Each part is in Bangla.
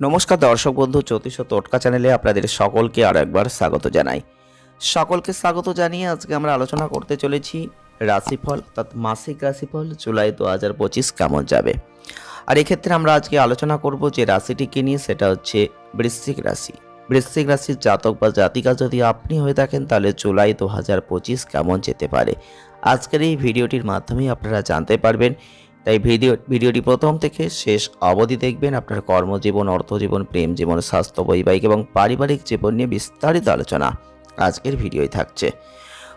নমস্কার দর্শক বন্ধু, জ্যোতিষ ও টোটকা চ্যানেলে আপনাদের সকলকে আর একবার স্বাগত জানাই। সকলকে স্বাগত জানিয়ে আজকে আমরা আলোচনা করতে চলেছি রাশিফল, অর্থাৎ মাসিক রাশিফল, জুলাই দু হাজার পঁচিশ কেমন যাবে? আর এক্ষেত্রে আমরা আজকে আলোচনা করব যে রাশিটিকে নিয়ে, সেটা হচ্ছে বৃশ্চিক রাশি। বৃশ্চিক রাশির জাতক বা জাতিকা যদি আপনি হয়ে থাকেন, তাহলে জুলাই দু হাজার পঁচিশ কেমন যেতে পারে? আজকের এই ভিডিওটির মাধ্যমেই আপনারা জানতে পারবেন তাই ভিডিও ভিডিওটি প্রথম থেকে শেষ অবধি দেখবেন আপনার কর্মজীবন, অর্থজীবন প্রেম জীবন স্বাস্থ্য, বৈবাহিক এবং পারিবারিক জীবন নিয়ে বিস্তারিত আলোচনা আজকের ভিডিওই থাকছে।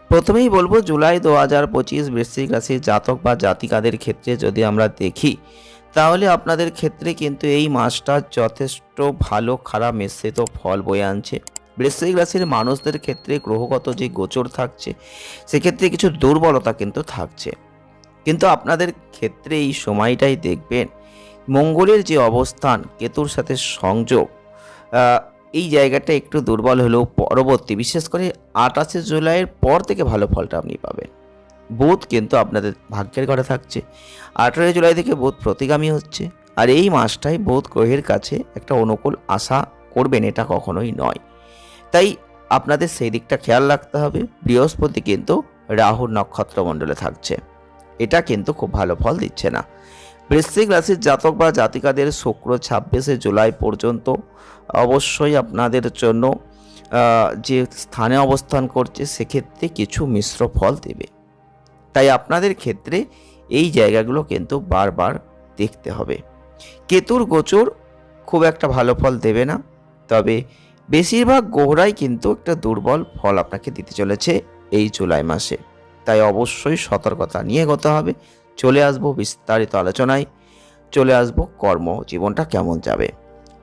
প্রথমেই বলব, জুলাই দু হাজার পঁচিশ বৃশ্চিক রাশির জাতক বা জাতিকাদের ক্ষেত্রে যদি আমরা দেখি, তাহলে আপনাদের ক্ষেত্রে কিন্তু এই মাসটা যথেষ্ট ভালো, খারাপ, মিশ্রিত ফল বয়ে আনছে। বৃশ্চিক রাশির মানুষদের ক্ষেত্রে গ্রহগত যে গোচর থাকছে, সেক্ষেত্রে কিছু দুর্বলতা কিন্তু থাকছে। কিন্তু আপনাদের ক্ষেত্রে এই সময়টাই দেখবেন, মঙ্গলের যে অবস্থান, কেতুর সাথে সংযোগ এই জায়গাটা একটু দুর্বল হলেও পরবর্তী, বিশেষ করে আটাশে জুলাইয়ের পর থেকে ভালো ফলটা আপনি পাবেন। বুধ কিন্তু আপনাদের ভাগ্যের ঘরে থাকছে। আঠেরোই জুলাই থেকে বুধ প্রতিগামী হচ্ছে। আর এই মাসটাই বুধ গ্রহের কাছে একটা অনুকূল আশা করবেন, এটা কখনোই নয়। তাই আপনাদের সেই দিকটা খেয়াল রাখতে হবে। বৃহস্পতি কিন্তু রাহুর নক্ষত্রমণ্ডলে থাকছে। এটা কিন্তু খুব ভালো ফল দিচ্ছে না। বৃশ্চিক রাশির জাতক বা জাতিকাদের শুক্র ছাব্বিশে জুলাই পর্যন্ত অবশ্যই আপনাদের জন্য যে স্থানে অবস্থান করছে সেক্ষেত্রে কিছু মিশ্র ফল দেবে। তাই আপনাদের ক্ষেত্রে এই জায়গাগুলো কিন্তু বারবার দেখতে হবে। কেতুর গোচর খুব একটা ভালো ফল দেবে না, তবে বেশিরভাগ গোহরাই কিন্তু একটা দুর্বল ফল আপনাকে দিতে চলেছে এই জুলাই মাসে। তাই অবশ্যই সতর্কতা নিয়ে এগোতে হবে। চলে আসব বিস্তারিত আলোচনায়। চলে আসব কর্মজীবনটা কেমন যাবে।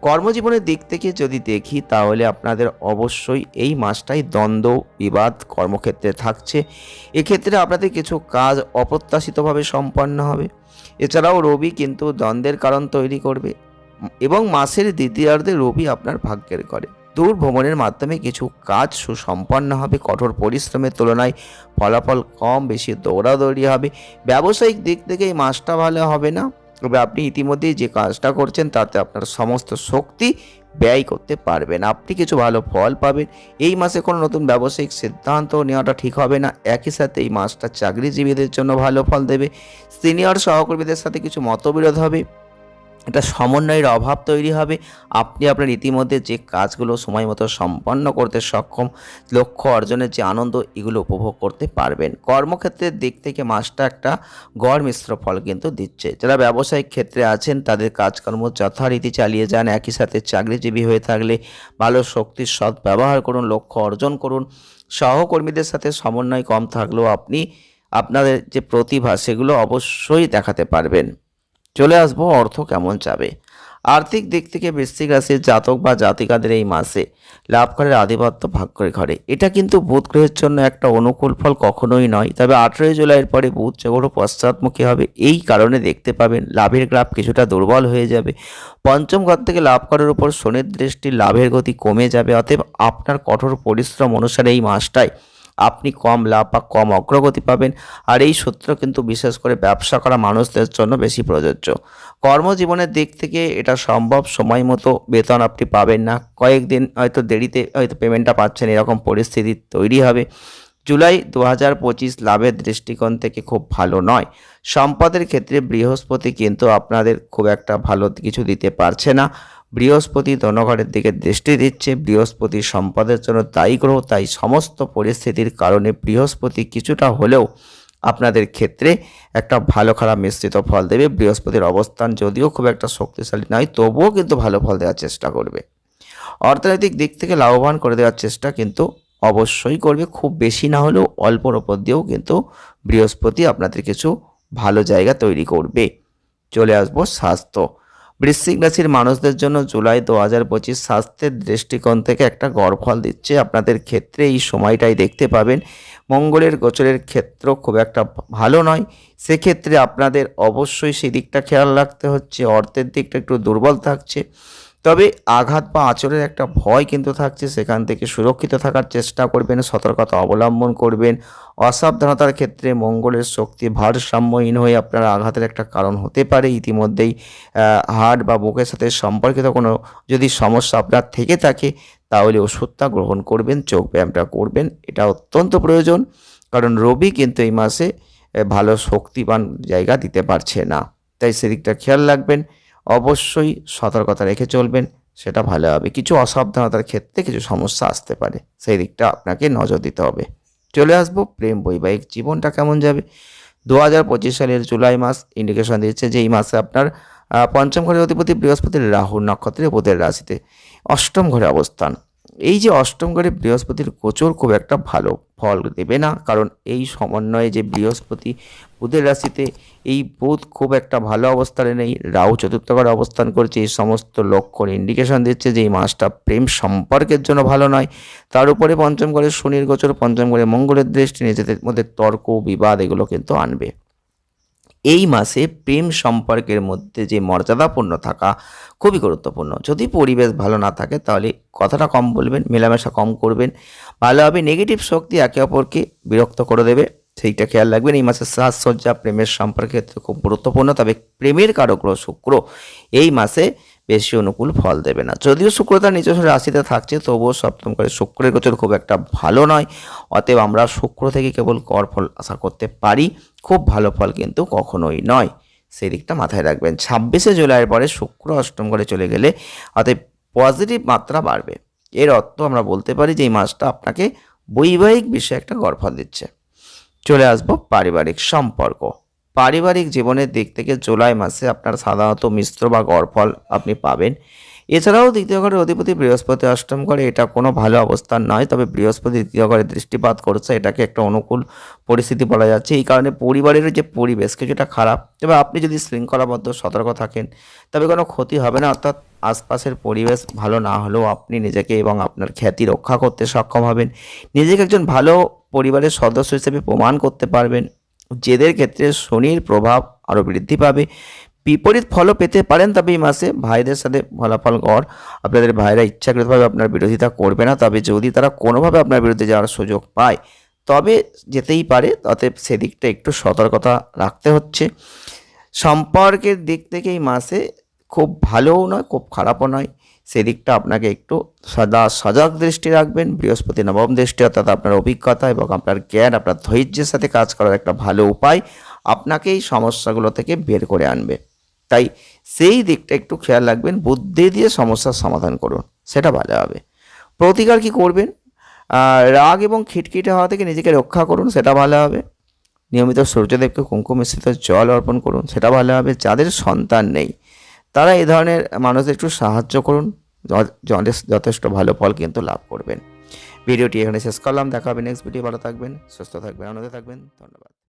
কর্মজীবনের দিক থেকে যদি দেখি তাহলে আপনাদের অবশ্যই এই মাসটাই দ্বন্দ্ব, বিবাদ কর্মক্ষেত্রে থাকছে। এক্ষেত্রে আপনাদের কিছু কাজ অপ্রত্যাশিতভাবে সম্পন্ন হবে। এছাড়াও রবি কিন্তু দ্বন্দ্বের কারণ তৈরি করবে এবং মাসের দ্বিতীয়ার্ধে রবি আপনার ভাগ্যের করে দূর ভ্রমণের মাধ্যমে কিছু কাজ সুসম্পন্ন হবে, কঠোর পরিশ্রমের তুলনায় ফলাফল কম, বেশি দৌড়াদৌড়ি হবে। ব্যবসায়িক দিক থেকে এই মাসটা ভালো হবে না। তবে আপনি ইতিমধ্যেই যে কাজটা করছেন, তাতে আপনার সমস্ত শক্তি ব্যয় করতে পারবেন। আপনি কিছু ভালো ফল পাবেন। এই মাসে কোনো নতুন ব্যবসায়িক সিদ্ধান্ত নেওয়াটা ঠিক হবে না। একই সাথে এই মাসটা চাকরিজীবীদের জন্য ভালো ফল দেবে। সিনিয়র সহকর্মীদের সাথে কিছু মতবিরোধ হবে। এটা সমন্বয়ের অভাব তৈরি হবে। আপনি আপনার ইতিমধ্যে যে কাজগুলো সময় মতো সম্পন্ন করতে সক্ষম, লক্ষ্য অর্জনের যে আনন্দ, এগুলো উপভোগ করতে পারবেন। কর্মক্ষেত্রের দিক থেকে মাসটা একটা গড় মিশ্র ফল কিন্তু দিচ্ছে। যারা ব্যবসায়িক ক্ষেত্রে আছেন, তাদের কাজকর্ম যথারীতি চালিয়ে যান। একই সাথে চাকরিজীবী হয়ে থাকলে ভালো শক্তির সৎ ব্যবহার করুন, লক্ষ্য অর্জন করুন। সহকর্মীদের সাথে সমন্বয় কম থাকলেও আপনি আপনাদের যে প্রতিভা, সেগুলো অবশ্যই দেখাতে পারবেন। চলে আসব, অর্থ কেমন যাবে? আর্থিক দিক থেকে বৃশ্চিক রাশির জাতক বা জাতিকাদের এই মাসে লাভ করার আধিপত্য ভাগ্যের ঘরে। এটা কিন্তু বুধ গ্রহের জন্য একটা অনুকূল ফল কখনোই নয়, তবে আঠেরোই জুলাইয়ের পরে বুধ যেগুলো পশ্চাৎমুখী হবে। এই কারণে দেখতে পাবেন লাভের গ্রাফ কিছুটা দুর্বল হয়ে যাবে। পঞ্চম ঘর থেকে লাভ করার উপর শনির দৃষ্টি লাভের গতি কমে যাবে, অতএব আপনার কঠোর পরিশ্রম অনুসারে এই মাসটায় আপনি কম লাভ বা কম অগ্রগতি পাবেন। আর এই সূত্র কিন্তু বিশেষ করে ব্যবসা করা মানুষদের জন্য বেশি প্রযোজ্য। কর্মজীবনের দিক থেকে এটা সম্ভব সময় মতো বেতন আপনি পাবেন না। কয়েকদিন হয়তো দেরিতে হয়তো পেমেন্টটা পাচ্ছেন, এরকম পরিস্থিতি তৈরি হবে। জুলাই দু হাজার পঁচিশ লাভের দৃষ্টিকোণ থেকে খুব ভালো নয়। সম্পদের ক্ষেত্রে বৃহস্পতি কিন্তু আপনাদের খুব একটা ভালো কিছু দিতে পারছে না। বৃহস্পতি ধনঘরের দিকে দৃষ্টি দিচ্ছে, বৃহস্পতি সম্পদের জন্য দায়ী গ্রহ, তাই সমস্ত পরিস্থিতির কারণে বৃহস্পতি কিছুটা হলেও আপনাদের ক্ষেত্রে একটা ভালো খারাপ মিশ্রিত ফল দেবে। বৃহস্পতির অবস্থান যদিও খুব একটা শক্তিশালী নয়, তবুও কিন্তু ভালো ফল দেওয়ার চেষ্টা করবে। অর্থনৈতিক দিক থেকে লাভবান করে দেওয়ার চেষ্টা কিন্তু অবশ্যই করবে, খুব বেশি না হলেও অল্পর ওপর দিয়েও কিন্তু বৃহস্পতি আপনাদের কিছু ভালো জায়গা তৈরি করবে। চলে আসব স্বাস্থ্য বৃশ্চিক রাশির মানুষদের জন্য জুলাই দু হাজার পঁচিশ স্বাস্থ্যের দৃষ্টিকোণ থেকে একটা গড় ফল দিচ্ছে। আপনাদের ক্ষেত্রে এই সময়টাই দেখতে পাবেন। মঙ্গলের গোচরের ক্ষেত্র খুব একটা ভালো নয়। সেক্ষেত্রে আপনাদের অবশ্যই সেই দিকটা খেয়াল রাখতে হচ্ছে। অর্থের দিকটা একটু দুর্বল থাকছে। তবে আঘাত বা আচরের একটা ভয় কিন্তু থাকছে, সেখান থেকে সুরক্ষিত থাকার চেষ্টা করবেন, সতর্কতা অবলম্বন করবেন। অসাবধানতার ক্ষেত্রে মঙ্গলের শক্তি ভারসাম্যহীন হয়ে আপনার আঘাতের একটা কারণ হতে পারে। ইতিমধ্যেই হার্ট বা বুকের সাথে সম্পর্কিত কোনো যদি সমস্যা আপনার থেকে থাকে, তাহলে ওষুধটা গ্রহণ করবেন, চোখ ব্যায়ামটা করবেন, এটা অত্যন্ত প্রয়োজন। কারণ রবি কিন্তু এই মাসে ভালো শক্তিবান জায়গা দিতে পারছে না। তাই সেদিকটা খেয়াল রাখবেন। অবশ্যই সতর্কতা রেখে চলবেন, সেটা ভালো হবে। কিছু অসাবধানতার ক্ষেত্রে কিছু সমস্যা আসতে পারে, সেই দিকটা আপনাকে নজর দিতে হবে। চলে আসব প্রেম বৈবাহিক জীবনটা কেমন যাবে? দু হাজার পঁচিশ সালের জুলাই মাস ইন্ডিকেশন দিচ্ছে যে এই মাসে আপনার পঞ্চম ঘরের অধিপতি বৃহস্পতির রাহু নক্ষত্রের বুধের রাশিতে অষ্টম ঘরে অবস্থান। এই যে অষ্টম ঘরে বৃহস্পতির গোচর খুব একটা ভালো ফল দেবে না, কারণ এই সমন্বয়ে যে বৃহস্পতি বুধের রাশিতে এই বুধ খুব একটা ভালো অবস্থানে নেই, রাহু চতুর্থ ঘরে অবস্থান করছে, এই সমস্ত লক্ষণ ইন্ডিকেশন দিচ্ছে যে এই মাসটা প্রেম সম্পর্কের জন্য ভালো নয়। তার উপরে পঞ্চম ঘরে শনির গোচর পঞ্চম ঘরে মঙ্গলের দৃষ্টি, নিজেদের মধ্যে তর্ক, বিবাদ এগুলো কিন্তু আনবে। এই মাসে প্রেম সম্পর্কের মধ্যে যে মর্যাদাপূর্ণ থাকা খুবই গুরুত্বপূর্ণ। যদি পরিবেশ ভালো না থাকে, তাহলে কথাটা কম বলবেন, মেলামেশা কম করবেন। ভালোভাবে নেগেটিভ শক্তি একে অপরকে বিরক্ত করে দেবে। সেইটা খেয়াল রাখবেন, এই মাসের সাজসজ্জা প্রেমের সম্পর্কের ক্ষেত্রে খুব গুরুত্বপূর্ণ। তবে প্রেমের কারক গ্রহ শুক্র। এই মাসে বেশি অনুকূল ফল দেবে না। যদিও শুক্র তার নিজস্ব রাশিতে থাকছে, তবুও সপ্তম করে শুক্রের গোচর খুব একটা ভালো নয়। অতএব আমরা শুক্র থেকে কেবল কর ফল আশা করতে পারি, খুব ভালো ফল কিন্তু কখনোই নয়। সেই দিকটা মাথায় রাখবেন। ছাব্বিশে জুলাইয়ের পরে শুক্র অষ্টম ঘরে চলে গেলে অতএব পজিটিভ মাত্রা বাড়বে। এর অর্থ আমরা বলতে পারি যে এই মাসটা আপনাকে বৈবাহিক বিষয়ে একটা গড়ফল দিচ্ছে। চলে আসব পারিবারিক সম্পর্ক। পারিবারিক জীবনের দিক থেকে জুলাই মাসে আপনার সাধারণত মিশ্র বা গড়ফল আপনি পাবেন। এছাড়াও দ্বিতীয় ঘরের অধিপতি বৃহস্পতি অষ্টম ঘরে এটা কোনো ভালো অবস্থান নয়, তবে বৃহস্পতি দ্বিতীয় ঘরে দৃষ্টিপাত করছে, এটাকে একটা অনুকূল পরিস্থিতি বলা যাচ্ছে। এই কারণে পরিবারের যে পরিবেশ কিছুটা খারাপ। তবে আপনি যদি শৃঙ্খলাবদ্ধ সতর্ক থাকেন, তবে কোনো ক্ষতি হবে না। অর্থাৎ আশপাশের পরিবেশ ভালো না হলেও আপনি নিজেকে এবং আপনার খ্যাতি রক্ষা করতে সক্ষম হবেন। নিজেকে একজন ভালো পরিবারের সদস্য হিসেবে প্রমাণ করতে পারবেন। জেদের ক্ষেত্রে শনির প্রভাব আরও বৃদ্ধি পাবে। বিপরীত ফলও পেতে পারেন তবে এই মাসে ভাইদের সাথে ফলাফল গড়। আপনাদের ভাইরা ইচ্ছাকৃতভাবে আপনার বিরোধিতা করবে না, তবে যদি তারা কোনোভাবে আপনার বিরুদ্ধে যাওয়ার সুযোগ পায়, তবে যেতেই পারে অতএব সেদিকটা একটু সতর্কতা রাখতে হচ্ছে। সম্পর্কের দিক থেকে এই মাসে খুব ভালোও নয়, খুব খারাপও নয়। সেদিকটা আপনাকে একটু সদা সজাগ দৃষ্টি রাখবেন। বৃহস্পতি নবম দৃষ্টি অর্থাৎ আপনার অভিজ্ঞতা এবং আপনার জ্ঞান, আপনার ধৈর্যের সাথে কাজ করার একটা ভালো উপায় আপনাকে এই সমস্যাগুলো থেকে বের করে আনবে। তাই সেই দিকটা একটু খেয়াল রাখবেন, বুদ্ধি দিয়ে সমস্যার সমাধান করুন, সেটা ভালো হবে। প্রতিকার কি করবেন? রাগ এবং খিটখিটে হওয়া থেকে নিজেকে রক্ষা করুন, সেটা ভালো হবে। নিয়মিত সূর্যদেবকে কুঙ্কুম মিশ্রিত জল অর্পণ করুন, সেটা ভালো হবে। যাদের সন্তান নেই, তারা এই ধরনের মানুষদের একটু সাহায্য করুন। যথেষ্ট- যথেষ্ট ভালো ফল কিন্তু লাভ করবেন। ভিডিওটি এখানে শেষ করলাম। দেখা হবে নেক্সট ভিডিও ভালো থাকবেন, সুস্থ থাকবেন, আনন্দে থাকবেন। ধন্যবাদ।